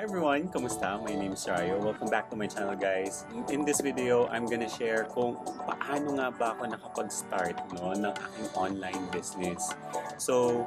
Hi everyone, kamusta? My name is Rayo. Welcome back to my channel guys. In this video, I'm gonna share kung paano nga ba ako nakapag-start no, ng aking online business. So,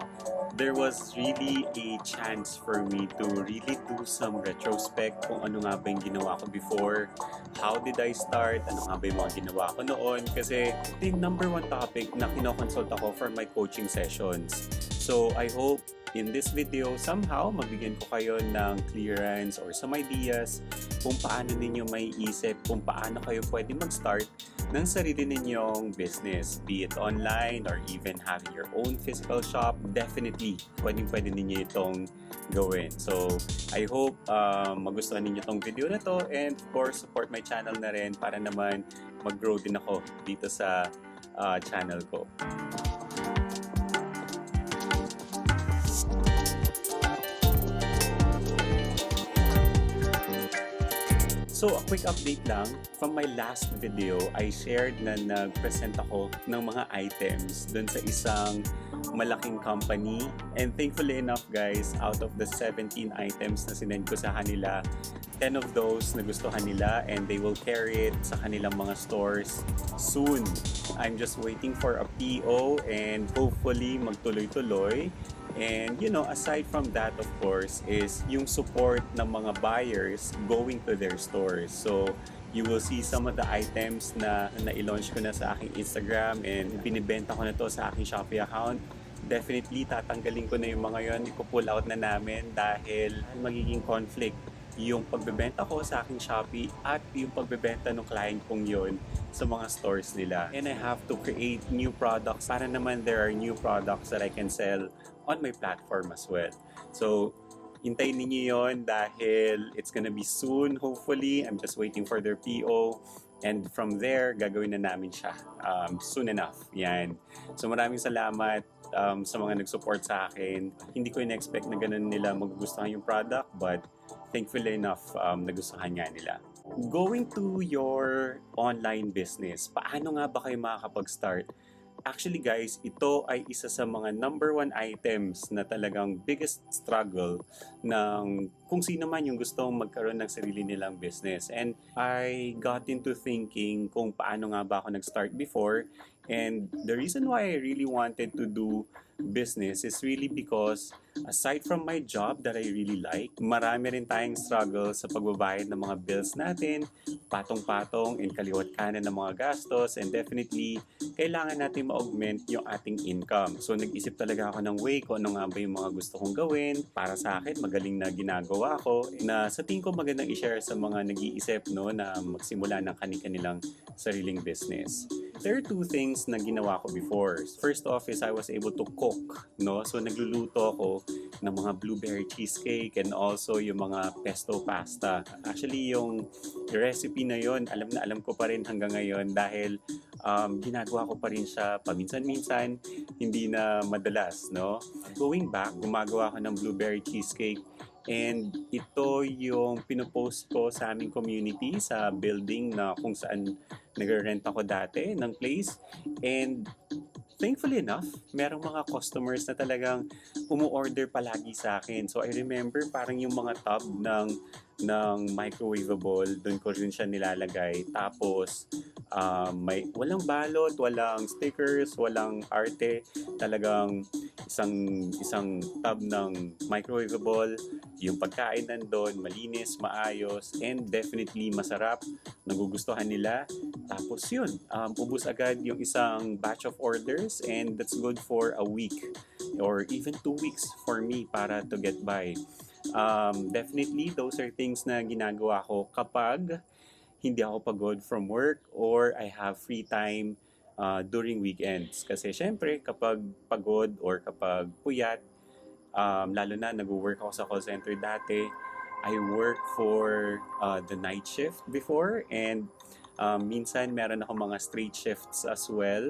there was really a chance for me to really do some retrospect kung ano nga ba yung ginawa ko before, how did I start, ano nga ba yung mga ginawa ko noon. Kasi yung number one topic na kinoconsult ako for my coaching sessions. So, I hope in this video, somehow mabigyan ko kayo ng clearance or some ideas kung paano ninyo may isip kung paano kayo pwede mag-start ng sarili ninyong business. Be it online or even having your own physical shop, definitely pwedeng pwede ninyo itong gawin. So, I hope um, magustuhan ninyo itong video na to and of course, support my channel na rin para naman mag-grow din ako dito sa uh, channel ko. So, a quick update lang. From my last video, I shared na nag-present ako ng mga items dun sa isang malaking company. And thankfully enough guys, out of the 17 items na sinend ko sa kanila, 10 of those nagustuhan nila and they will carry it sa kanilang mga stores soon. I'm just waiting for a PO and hopefully magtuloy-tuloy. And you know, aside from that of course is yung support ng mga buyers going to their stores. So you will see some of the items na na-launch ko na sa aking Instagram and binibenta ko na to sa aking Shopee account. Definitely tatanggalin ko na yung mga yon, ipo-pull out na namin dahil magiging conflict yung pagbebenta ko sa aking Shopee at yung pagbebenta ng client kong yon sa mga stores nila. And I have to create new products para naman there are new products that I can sell on my platform as well. So, hintayin ninyo yon dahil it's gonna be soon, hopefully. I'm just waiting for their PO. And from there, gagawin na namin siya um, soon enough. Yan. So maraming salamat um, sa mga nag-support sa akin. Hindi ko in-expect na ganun nila magugustuhan yung product, but thankfully enough, um, nagustuhan nga nila. Going to your online business, paano nga ba kayo makakapag-start? Actually guys, ito ay isa sa mga number one items na talagang biggest struggle ng kung sino man yung gustong magkaroon ng sarili nilang business. And I got into thinking kung paano nga ba ako nag-start before. And the reason why I really wanted to do business is really because aside from my job that I really like, marami rin tayong struggle sa pagbabayad ng mga bills natin, patong-patong and kaliwat kanan ng mga gastos and definitely kailangan natin ma-augment yung ating income. So nag-isip talaga ako ng way kung ano nga ba yung mga gusto kong gawin para sa akin magaling na ginagawa ko na sa tingin ko magandang i-share sa mga nag-iisip no na magsimula ng kani-kanilang sariling business. There are two things na ginawa ko before. First off is I was able to cook, no? So nagluluto ako ng mga blueberry cheesecake and also yung mga pesto pasta. Actually, yung recipe na yon alam na alam ko pa rin hanggang ngayon dahil um, ginagawa ko pa rin siya paminsan-minsan, hindi na madalas, no? Going back, gumagawa ako ng blueberry cheesecake And ito yung pinopost ko sa aming community sa building na kung saan nagre-rent ako dati ng place. And thankfully enough, merong mga customers na talagang umu-order palagi sa akin. So I remember parang yung mga tub ng ng microwavable, doon ko rin siya nilalagay. Tapos um, may walang balot, walang stickers, walang arte. Talagang isang isang tub ng microwavable, yung pagkain nandun, malinis, maayos, and definitely masarap, nagugustuhan nila. Tapos yun, um, ubus agad yung isang batch of orders and that's good for a week or even two weeks for me para to get by. Um, definitely, those are things na ginagawa ko kapag hindi ako pagod from work or I have free time uh, during weekends. Kasi syempre, kapag pagod or kapag puyat, um, lalo na nag-work ako sa call center dati, I work for uh, the night shift before and um, minsan meron ako mga straight shifts as well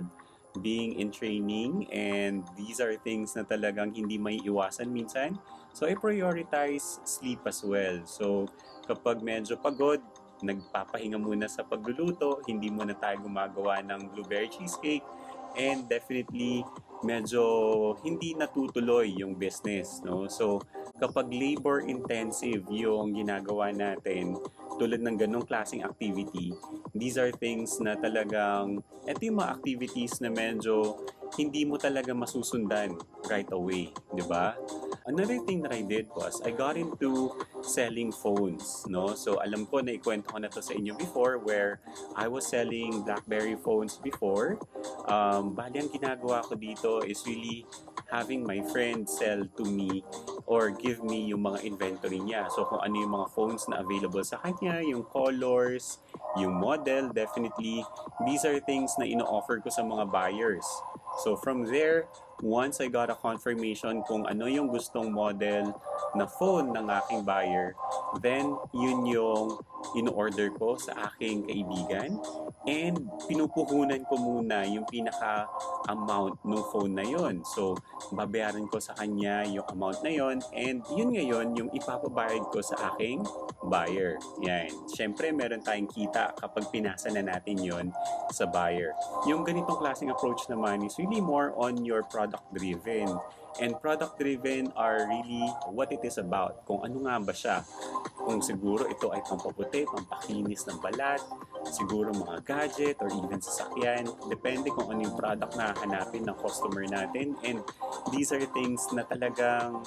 being in training and these are things na talagang hindi may iwasan minsan. So I prioritize sleep as well. So kapag medyo pagod, nagpapahinga muna sa pagluluto, hindi muna tayo gumagawa ng blueberry cheesecake, and definitely medyo hindi natutuloy yung business no so kapag labor intensive yung ginagawa natin, tulad ng ganong klaseng activity, these are things na talagang, ito yung mga activities na medyo hindi mo talaga masusundan right away, di ba? Another thing that I did was I got into selling phones, no? So alam ko na ikwento ko na to sa inyo before where I was selling BlackBerry phones before. Um, bali ang ginagawa ko dito is really having my friend sell to me or give me yung mga inventory niya. So kung ano yung mga phones na available sa kanya, yung colors, yung model, definitely, these are things na ino-offer ko sa mga buyers. So from there, once I got a confirmation kung ano yung gustong model na phone ng aking buyer, then yun yung in-order ko sa aking kaibigan and pinupuhunan ko muna yung pinaka amount ng phone na yon. So, babayaran ko sa kanya yung amount na yon and yun ngayon yung ipapabayad ko sa aking buyer. Yan. Siyempre, meron tayong kita kapag pinasa na natin yon sa buyer. Yung ganitong klaseng approach naman is really more on your product driven. And product driven are really what it is about. Kung ano nga ba siya. Kung siguro ito ay pampaputi, pampakinis ng balat, siguro mga gadget or even sasakyan. Depende kung ano yung product na hanapin ng customer natin. And these are things na talagang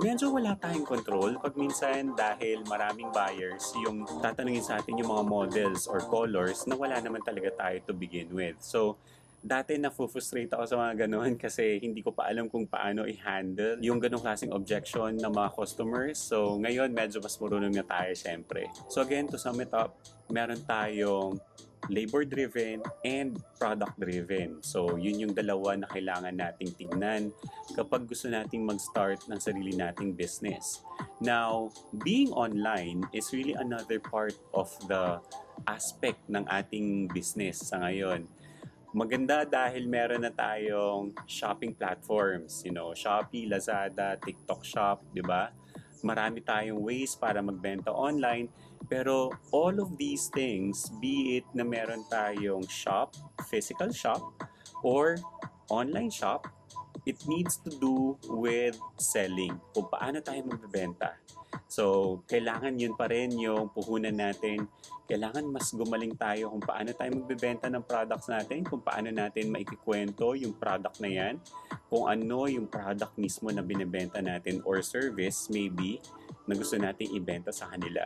medyo wala tayong control pag minsan dahil maraming buyers yung tatanungin sa atin yung mga models or colors na wala naman talaga tayo to begin with. So, dati na frustrate ako sa mga ganun kasi hindi ko pa alam kung paano i-handle yung ganung klaseng objection ng mga customers. So ngayon medyo mas marunong na tayo syempre. So again, to sum it up, meron tayong labor-driven and product-driven. So, yun yung dalawa na kailangan nating tingnan kapag gusto nating mag-start ng sarili nating business. Now, being online is really another part of the aspect ng ating business sa ngayon. Maganda dahil meron na tayong shopping platforms, you know, Shopee, Lazada, TikTok Shop, 'di ba? Marami tayong ways para magbenta online, pero all of these things, be it na meron tayong shop, physical shop, or online shop, it needs to do with selling. Kung paano tayo magbebenta. So, kailangan yun pa rin yung puhunan natin. Kailangan mas gumaling tayo kung paano tayo magbebenta ng products natin, kung paano natin maikikwento yung product na yan, kung ano yung product mismo na binebenta natin or service maybe na gusto nating ibenta sa kanila.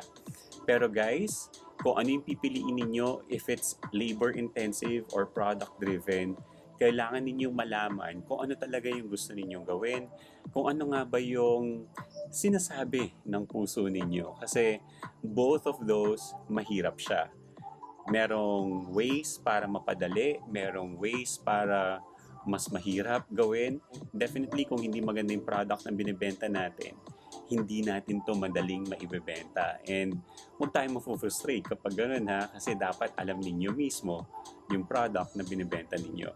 Pero guys, kung ano yung pipiliin ninyo, if it's labor intensive or product driven, kailangan ninyong malaman kung ano talaga yung gusto ninyong gawin, kung ano nga ba yung sinasabi ng puso ninyo. Kasi both of those, mahirap siya. Merong ways para mapadali, merong ways para mas mahirap gawin. Definitely kung hindi maganda yung product na binibenta natin, hindi natin to madaling maibebenta. And huwag tayong mafufrustrate kapag ganun ha, kasi dapat alam ninyo mismo yung product na binibenta ninyo.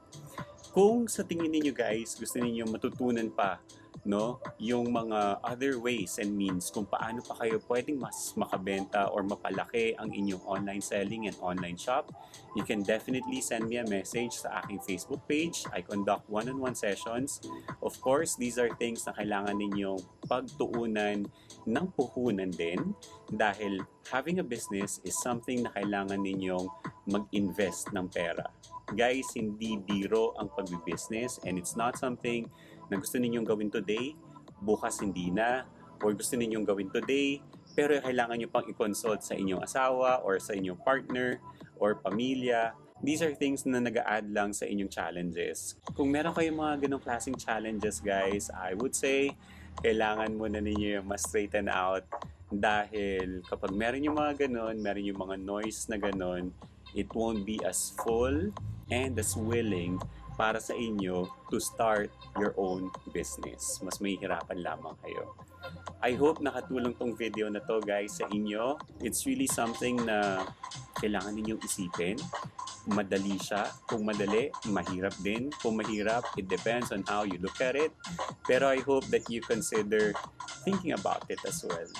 Kung sa tingin ninyo guys, gusto ninyo matutunan pa no yung mga other ways and means kung paano pa kayo pwedeng mas makabenta or mapalaki ang inyong online selling and online shop you can definitely send me a message sa aking Facebook page I conduct one-on-one sessions. Of course these are things na kailangan ninyong pagtuunan ng puhunan din dahil having a business is something na kailangan ninyong mag-invest ng pera guys hindi biro ang pagbi-business and it's not something na gusto ninyong gawin today, bukas hindi na, or gusto ninyong gawin today, pero kailangan nyo pang i-consult sa inyong asawa or sa inyong partner or pamilya. These are things na nag-a-add lang sa inyong challenges. Kung meron kayong mga ganong klaseng challenges, guys, I would say, kailangan muna ninyo yung mas straighten out dahil kapag meron yung mga ganon, meron yung mga noise na ganon, it won't be as full and as willing para sa inyo to start your own business. Mas mahihirapan lamang kayo. I hope nakatulong tong video na to guys sa inyo. It's really something na kailangan ninyong isipin. Madali siya. Kung madali, mahirap din. Kung mahirap, it depends on how you look at it. Pero I hope that you consider thinking about it as well.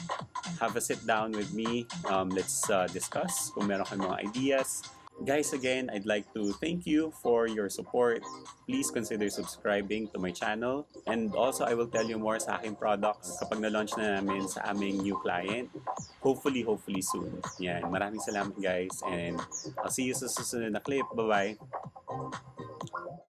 Have a sit down with me. Um, let's uh, discuss kung meron kayong mga ideas Guys, again, I'd like to thank you for your support. please consider subscribing to my channel. And also, I will tell you more sa aking products kapag na-launch na namin sa aming new client. Hopefully, hopefully soon. Yan. Maraming salamat guys and I'll see you sa susunod na clip. Bye-bye!